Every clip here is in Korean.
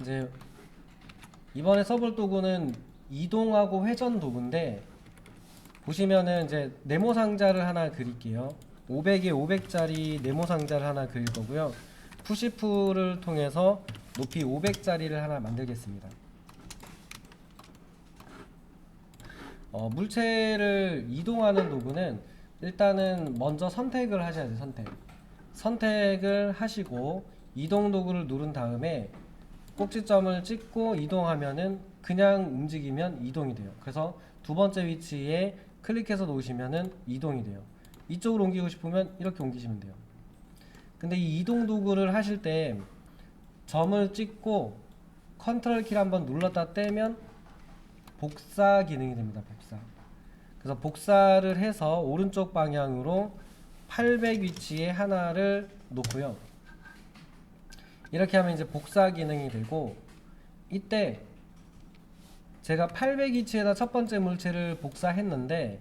이제 이번에 써볼 도구는 이동하고 회전 도구인데 보시면은 이제 네모 상자를 하나 그릴게요. 500에 500짜리 네모 상자를 하나 그릴 거고요. 푸시프를 통해서 높이 500짜리를 하나 만들겠습니다. 어, 물체를 이동하는 도구는 일단은 먼저 선택을 하셔야 돼요. 선택. 선택을 하시고 이동 도구를 누른 다음에 꼭지점을 찍고 이동하면은 그냥 움직이면 이동이 돼요. 그래서 두 번째 위치에 클릭해서 놓으시면은 이동이 돼요. 이쪽으로 옮기고 싶으면 이렇게 옮기시면 돼요. 근데 이 이동 도구를 하실 때 점을 찍고 컨트롤 키를 한번 눌렀다 떼면 복사 기능이 됩니다. 복사. 그래서 복사를 해서 오른쪽 방향으로 800 위치에 하나를 놓고요. 이렇게 하면 이제 복사 기능이 되고 이때 제가 800 위치에다 첫 번째 물체를 복사했는데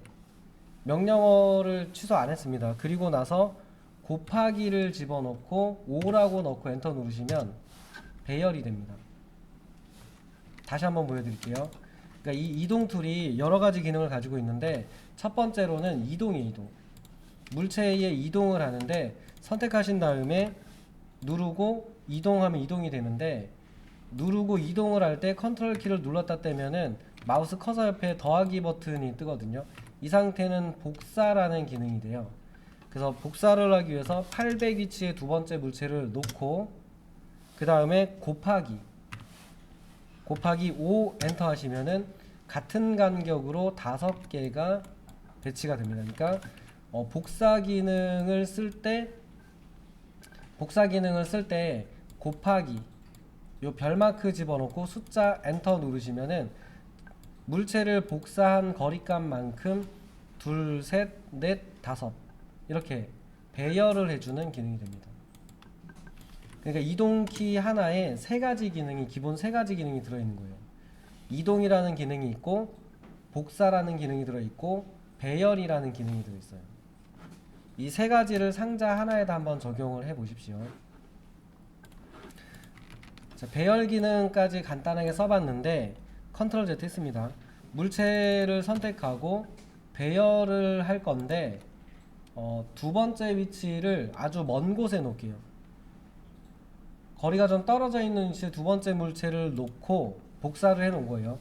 명령어를 취소 안 했습니다. 그리고 나서 곱하기를 집어넣고 5라고 넣고 엔터 누르시면 배열이 됩니다. 다시 한번 보여드릴게요. 그러니까 이 이동 툴이 여러 가지 기능을 가지고 있는데 첫 번째로는 이동이 이동. 물체의 이동을 하는데 선택하신 다음에 누르고 이동하면 이동이 되는데 누르고 이동을 할 때 컨트롤 키를 눌렀다 떼면은 마우스 커서 옆에 더하기 버튼이 뜨거든요. 이 상태는 복사라는 기능이 돼요. 그래서 복사를 하기 위해서 800 위치에 두 번째 물체를 놓고 그 다음에 곱하기 곱하기 5 엔터 하시면은 같은 간격으로 다섯 개가 배치가 됩니다. 그러니까 어, 복사 기능을 쓸 때 복사 기능을 쓸 때 곱하기 요 별마크 집어넣고 숫자 엔터 누르시면은 물체를 복사한 거리값만큼 둘, 셋, 넷, 다섯 이렇게 배열을 해주는 기능이 됩니다. 그러니까 이동 키 하나에 세 가지 기능이 기본 세 가지 기능이 들어있는 거예요. 이동이라는 기능이 있고 복사라는 기능이 들어있고 배열이라는 기능이 들어있어요. 이 세 가지를 상자 하나에다 한번 적용을 해 보십시오. 자, 배열 기능까지 간단하게 써봤는데 컨트롤 Z 했습니다. 물체를 선택하고 배열을 할 건데 어, 두 번째 위치를 아주 먼 곳에 놓을게요. 거리가 좀 떨어져 있는 위치에 두 번째 물체를 놓고 복사를 해 놓은 거예요.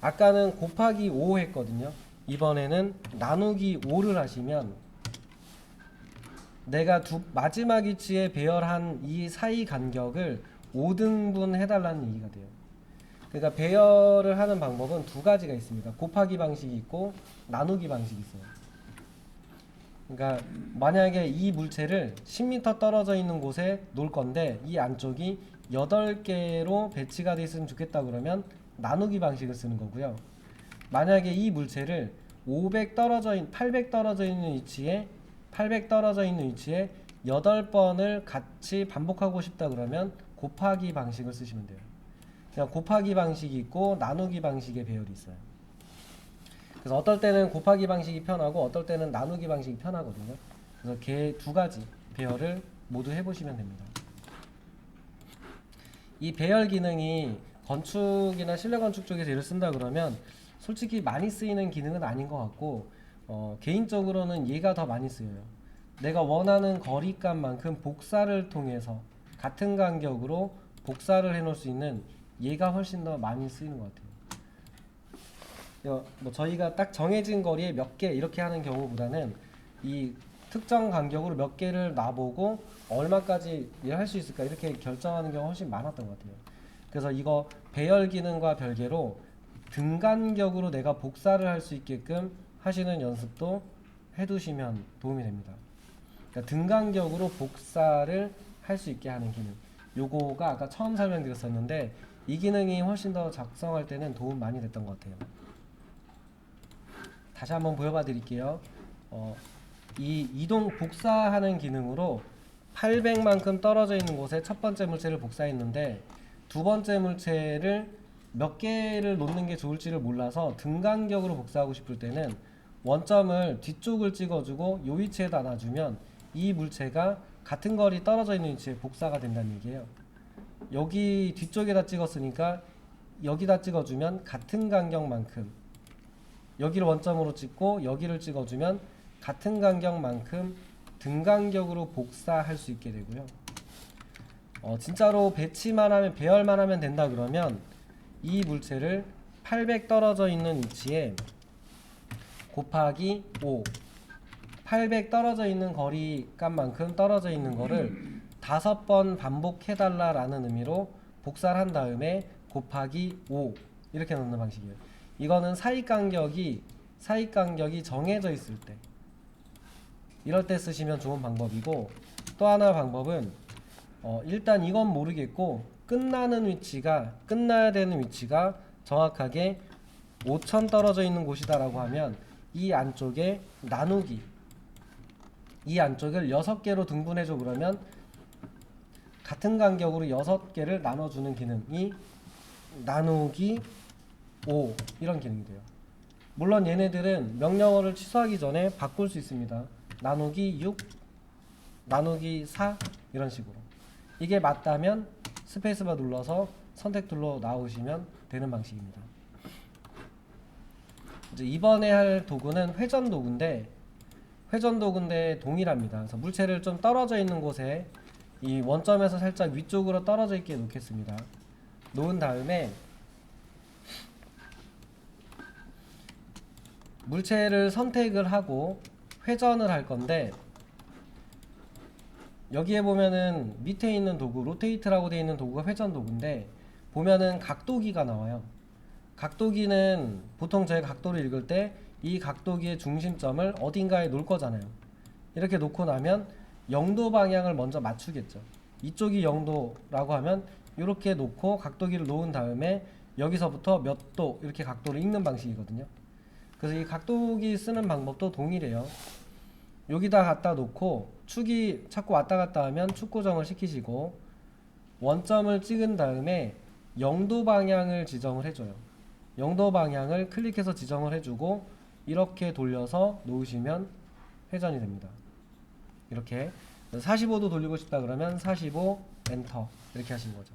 아까는 곱하기 5 했거든요. 이번에는 나누기 5를 하시면 내가 두, 마지막 위치에 배열한 이 사이 간격을 5등분 해달라는 얘기가 돼요. 그러니까 배열을 하는 방법은 두 가지가 있습니다. 곱하기 방식이 있고 나누기 방식이 있어요. 그러니까 만약에 이 물체를 10m 떨어져 있는 곳에 놓을 건데 이 안쪽이 8개로 배치가 돼 있으면 좋겠다 그러면 나누기 방식을 쓰는 거고요. 만약에 이 물체를 500 떨어져 있, 800 떨어져 있는 위치에 800 떨어져 있는 위치에 8번을 같이 반복하고 싶다 그러면 곱하기 방식을 쓰시면 돼요. 그냥 곱하기 방식이 있고 나누기 방식의 배열이 있어요. 그래서 어떨 때는 곱하기 방식이 편하고 어떨 때는 나누기 방식이 편하거든요. 그래서 개 두 가지 배열을 모두 해보시면 됩니다. 이 배열 기능이 건축이나 실내 건축 쪽에서 일을 쓴다 그러면 솔직히 많이 쓰이는 기능은 아닌 것 같고 어, 개인적으로는 얘가 더 많이 쓰여요. 내가 원하는 거리값만큼 복사를 통해서 같은 간격으로 복사를 해 놓을 수 있는 얘가 훨씬 더 많이 쓰이는 것 같아요. 어, 뭐 저희가 딱 정해진 거리에 몇 개 이렇게 하는 경우보다는 이 특정 간격으로 몇 개를 놔보고 얼마까지 일할 수 있을까 이렇게 결정하는 경우가 훨씬 많았던 것 같아요. 그래서 이거 배열 기능과 별개로 등간격으로 내가 복사를 할 수 있게끔 하시는 연습도 해두시면 도움이 됩니다. 그러니까 등간격으로 복사를 할 수 있게 하는 기능. 요거가 아까 처음 설명드렸었는데 이 기능이 훨씬 더 작성할 때는 도움 많이 됐던 것 같아요. 다시 한번 보여봐 드릴게요. 어, 이 이동 복사하는 기능으로 800만큼 떨어져 있는 곳에 첫 번째 물체를 복사했는데 두 번째 물체를 몇 개를 놓는 게 좋을지를 몰라서 등간격으로 복사하고 싶을 때는 원점을 뒤쪽을 찍어주고 요 위치에다 놔주면 이 물체가 같은 거리 떨어져 있는 위치에 복사가 된다는 얘기예요. 여기 뒤쪽에다 찍었으니까 여기다 찍어주면 같은 간격만큼 여기를 원점으로 찍고 여기를 찍어주면 같은 간격만큼 등간격으로 복사할 수 있게 되고요. 어, 진짜로 배치만 하면 배열만 하면 된다 그러면 이 물체를 800 떨어져 있는 위치에 곱하기 5 800 떨어져 있는 거리 값만큼 떨어져 있는 거를 다섯 번 반복해 달라라는 의미로 복사를 한 다음에 곱하기 5 이렇게 넣는 방식이에요. 이거는 사이 간격이 사이 간격이 정해져 있을 때 이럴 때 쓰시면 좋은 방법이고 또 하나 방법은 어, 일단 이건 모르겠고 끝나는 위치가 끝나야 되는 위치가 정확하게 5천 떨어져 있는 곳이다라고 하면 이 안쪽에 나누기 이 안쪽을 6개로 등분해줘 그러면 같은 간격으로 6개를 나눠주는 기능이 나누기 5 이런 기능이 돼요. 물론 얘네들은 명령어를 취소하기 전에 바꿀 수 있습니다. 나누기 6, 나누기 4 이런 식으로. 이게 맞다면 스페이스바 눌러서 선택 툴로 나오시면 되는 방식입니다. 이제 이번에 할 도구는 회전 도구인데 회전 도구인데 동일합니다. 그래서 물체를 좀 떨어져 있는 곳에 이 원점에서 살짝 위쪽으로 떨어져 있게 놓겠습니다. 놓은 다음에 물체를 선택을 하고 회전을 할 건데 여기에 보면은 밑에 있는 도구 로테이트라고 되어 있는 도구가 회전 도구인데 보면은 각도기가 나와요. 각도기는 보통 저희 각도를 읽을 때 이 각도기의 중심점을 어딘가에 놓을 거잖아요. 이렇게 놓고 나면 0도 방향을 먼저 맞추겠죠. 이쪽이 0도라고 하면 이렇게 놓고 각도기를 놓은 다음에 여기서부터 몇 도 이렇게 각도를 읽는 방식이거든요. 그래서 이 각도기 쓰는 방법도 동일해요. 여기다 갖다 놓고 축이 자꾸 왔다 갔다 하면 축 고정을 시키시고 원점을 찍은 다음에 0도 방향을 지정을 해줘요. 0도 방향을 클릭해서 지정을 해주고 이렇게 돌려서 놓으시면 회전이 됩니다. 이렇게 45도 돌리고 싶다 그러면 45 엔터 이렇게 하시는 거죠.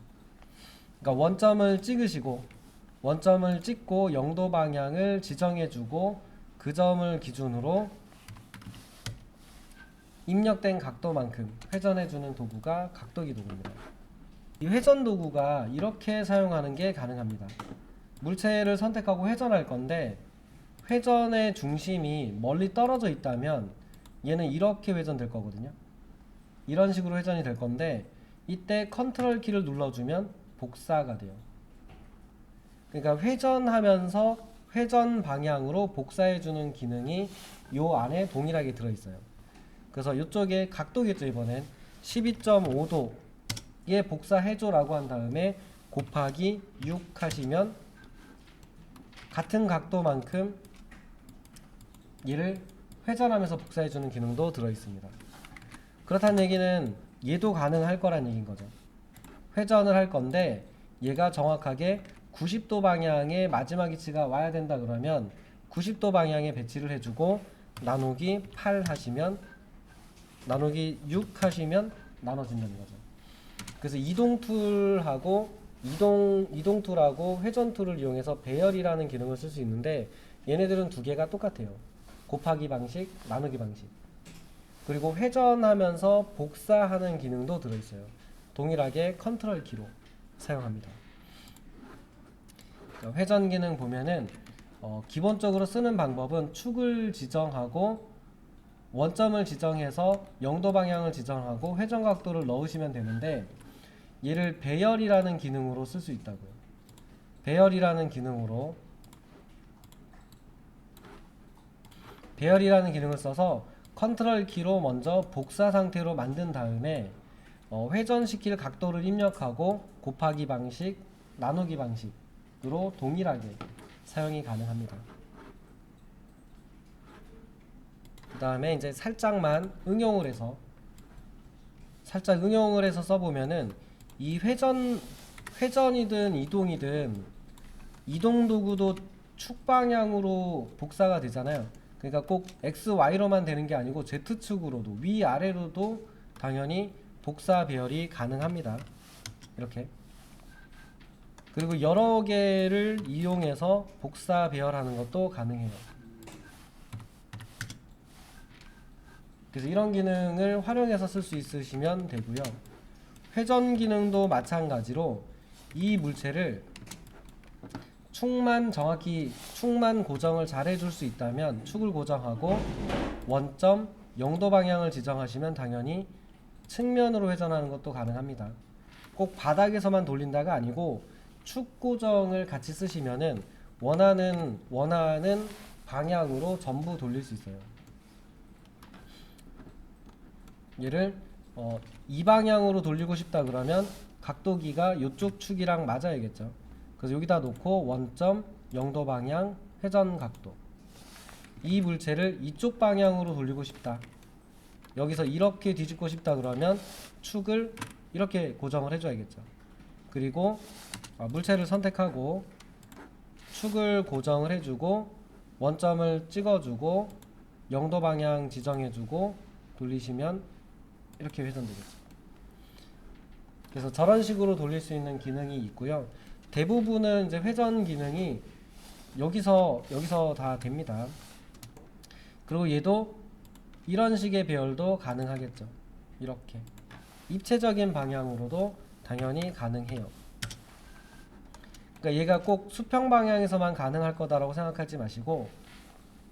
그러니까 원점을 찍으시고 원점을 찍고 0도 방향을 지정해주고 그 점을 기준으로 입력된 각도만큼 회전해주는 도구가 각도기 도구입니다. 이 회전 도구가 이렇게 사용하는 게 가능합니다. 물체를 선택하고 회전할 건데 회전의 중심이 멀리 떨어져 있다면 얘는 이렇게 회전될 거거든요. 이런 식으로 회전이 될 건데 이때 컨트롤 키를 눌러주면 복사가 돼요. 그러니까 회전하면서 회전 방향으로 복사해주는 기능이 요 안에 동일하게 들어있어요. 그래서 이쪽에 각도겠죠 이번엔 12.5도에 복사해줘라고 한 다음에 곱하기 6 하시면 같은 각도만큼 얘를 회전하면서 복사해주는 기능도 들어있습니다. 그렇다는 얘기는 얘도 가능할 거란 얘기인 거죠. 회전을 할 건데 얘가 정확하게 90도 방향의 마지막 위치가 와야 된다 그러면 90도 방향에 배치를 해주고 나누기 8 하시면 나누기 6 하시면 나눠진다는 거죠. 그래서 이동 툴하고 이동 이동 툴하고 회전 툴을 이용해서 배열이라는 기능을 쓸 수 있는데 얘네들은 두 개가 똑같아요. 곱하기 방식, 나누기 방식. 그리고 회전하면서 복사하는 기능도 들어 있어요. 동일하게 컨트롤 키로 사용합니다. 자, 회전 기능 보면은 어, 기본적으로 쓰는 방법은 축을 지정하고 원점을 지정해서 0도 방향을 지정하고 회전 각도를 넣으시면 되는데 얘를 배열이라는 기능으로 쓸 수 있다고요. 배열이라는 기능으로 배열이라는 기능을 써서 컨트롤 키로 먼저 복사 상태로 만든 다음에 어, 회전시킬 각도를 입력하고 곱하기 방식, 나누기 방식으로 동일하게 사용이 가능합니다. 그 다음에 이제 살짝만 응용을 해서 살짝 응용을 해서 써보면은 이 회전 회전이든 이동이든 이동 도구도 축 방향으로 복사가 되잖아요. 그러니까 꼭 x, y로만 되는 게 아니고 z 축으로도 위 아래로도 당연히 복사 배열이 가능합니다. 이렇게 그리고 여러 개를 이용해서 복사 배열하는 것도 가능해요. 그래서 이런 기능을 활용해서 쓸 수 있으시면 되고요. 회전 기능도 마찬가지로 이 물체를 축만 정확히 축만 고정을 잘 해줄 수 있다면 축을 고정하고 원점 0도 방향을 지정하시면 당연히 측면으로 회전하는 것도 가능합니다. 꼭 바닥에서만 돌린다가 아니고 축 고정을 같이 쓰시면은 원하는 원하는 방향으로 전부 돌릴 수 있어요. 얘를 어, 이 방향으로 돌리고 싶다 그러면 각도기가 이쪽 축이랑 맞아야겠죠. 그래서 여기다 놓고 원점 0도 방향 회전 각도 이 물체를 이쪽 방향으로 돌리고 싶다. 여기서 이렇게 뒤집고 싶다 그러면 축을 이렇게 고정을 해줘야겠죠. 그리고 아, 물체를 선택하고 축을 고정을 해주고 원점을 찍어주고 0도 방향 지정해주고 돌리시면 이렇게 회전되겠죠. 그래서 저런 식으로 돌릴 수 있는 기능이 있고요. 대부분은 이제 회전 기능이 여기서 여기서 다 됩니다. 그리고 얘도 이런 식의 배열도 가능하겠죠. 이렇게 입체적인 방향으로도 당연히 가능해요. 그러니까 얘가 꼭 수평 방향에서만 가능할 거다라고 생각하지 마시고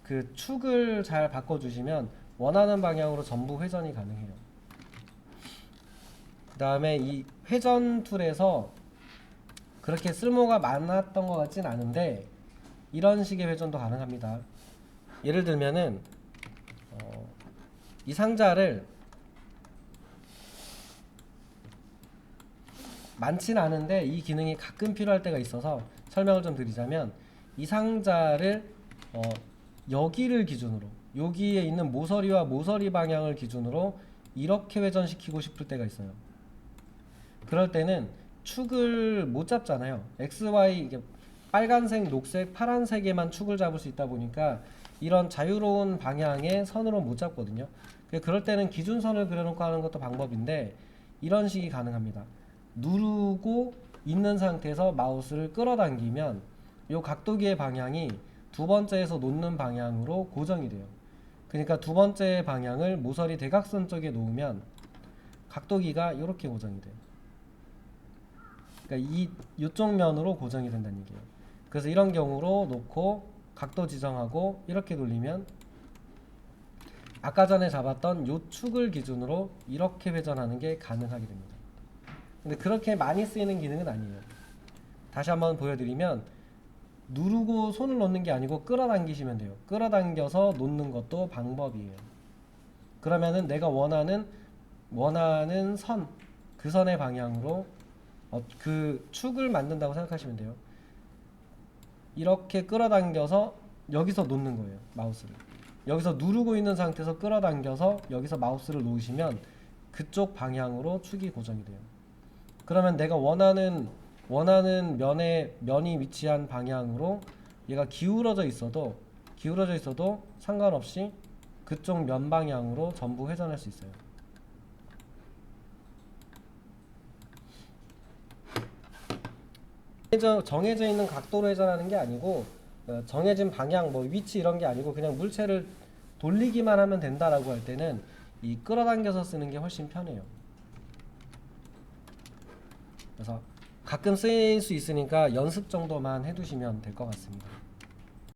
그 축을 잘 바꿔주시면 원하는 방향으로 전부 회전이 가능해요. 그 다음에 이 회전 툴에서 그렇게 쓸모가 많았던 것 같진 않은데 이런 식의 회전도 가능합니다. 예를 들면은 어, 이 상자를 많진 않은데 이 기능이 가끔 필요할 때가 있어서 설명을 좀 드리자면 이 상자를 어, 여기를 기준으로 여기에 있는 모서리와 모서리 방향을 기준으로 이렇게 회전시키고 싶을 때가 있어요. 그럴 때는 축을 못 잡잖아요. X, Y 이게 빨간색, 녹색, 파란색에만 축을 잡을 수 있다 보니까 이런 자유로운 방향의 선으로 못 잡거든요. 그- 그럴 때는 기준선을 그려놓고 하는 것도 방법인데 이런 식이 가능합니다. 누르고 있는 상태에서 마우스를 끌어당기면 이 각도기의 방향이 두 번째에서 놓는 방향으로 고정이 돼요. 그러니까 두 번째 방향을 모서리 대각선 쪽에 놓으면 각도기가 이렇게 고정이 돼요. 그러니까 이 이쪽 면으로 고정이 된다는 얘기예요. 그래서 이런 경우로 놓고 각도 지정하고 이렇게 돌리면 아까 전에 잡았던 요 축을 기준으로 이렇게 회전하는 게 가능하게 됩니다. 근데 그렇게 많이 쓰이는 기능은 아니에요. 다시 한번 보여드리면 누르고 손을 놓는 게 아니고 끌어당기시면 돼요. 끌어당겨서 놓는 것도 방법이에요. 그러면은 내가 원하는 원하는 선, 그 선의 방향으로 어, 그 축을 만든다고 생각하시면 돼요. 이렇게 끌어당겨서 여기서 놓는 거예요. 마우스를. 여기서 누르고 있는 상태에서 끌어당겨서 여기서 마우스를 놓으시면 그쪽 방향으로 축이 고정이 돼요. 그러면 내가 원하는 원하는 면에 면이 위치한 방향으로 얘가 기울어져 있어도 기울어져 있어도 상관없이 그쪽 면 방향으로 전부 회전할 수 있어요. 정해져, 정해져 있는 각도로 회전하는 게 아니고 어, 정해진 방향, 뭐 위치 이런 게 아니고 그냥 물체를 돌리기만 하면 된다라고 할 때는 이 끌어당겨서 쓰는 게 훨씬 편해요. 그래서 가끔 쓰일 수 있으니까 연습 정도만 해두시면 될 것 같습니다.